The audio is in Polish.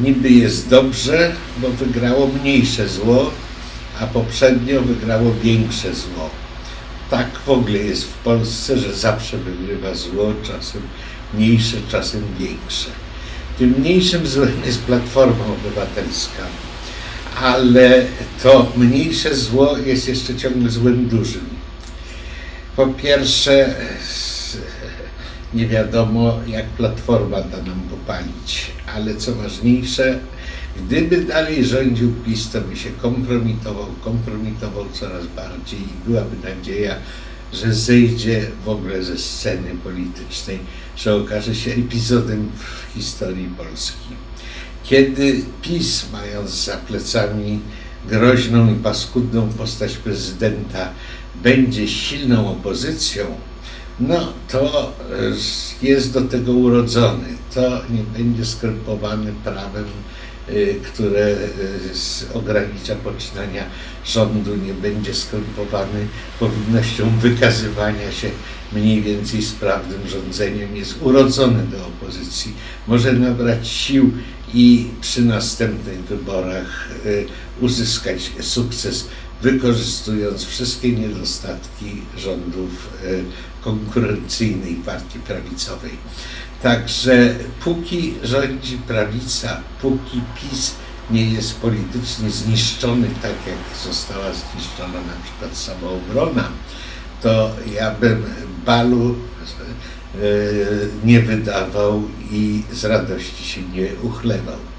niby jest dobrze, bo wygrało mniejsze zło, a poprzednio wygrało większe zło. Tak w ogóle jest w Polsce, że zawsze wygrywa zło, czasem mniejsze, czasem większe. Tym mniejszym złem jest Platforma Obywatelska, ale to mniejsze zło jest jeszcze ciągle złem dużym. Po pierwsze, nie wiadomo, jak Platforma da nam popalić, ale co ważniejsze, gdyby dalej rządził PiS, to by się kompromitował, kompromitował coraz bardziej i byłaby nadzieja, że zejdzie w ogóle ze sceny politycznej, że okaże się epizodem w historii Polski. Kiedy PiS, mając za plecami groźną i paskudną postać prezydenta, będzie silną opozycją, no to e, jest do tego urodzony. To nie będzie skrępowane prawem, y, które s- ogranicza poczynania rządu, nie będzie skrępowany powinnością wykazywania się mniej więcej sprawnym rządzeniem. Jest urodzony do opozycji, może nabrać sił i przy następnych wyborach uzyskać sukces, wykorzystując wszystkie niedostatki rządów y, konkurencyjnej partii prawicowej. Także póki rządzi prawica, póki PiS nie jest politycznie zniszczony, tak jak została zniszczona na przykład samoobrona, to ja bym balu e, nie wydawał i z radości się nie uchlewał.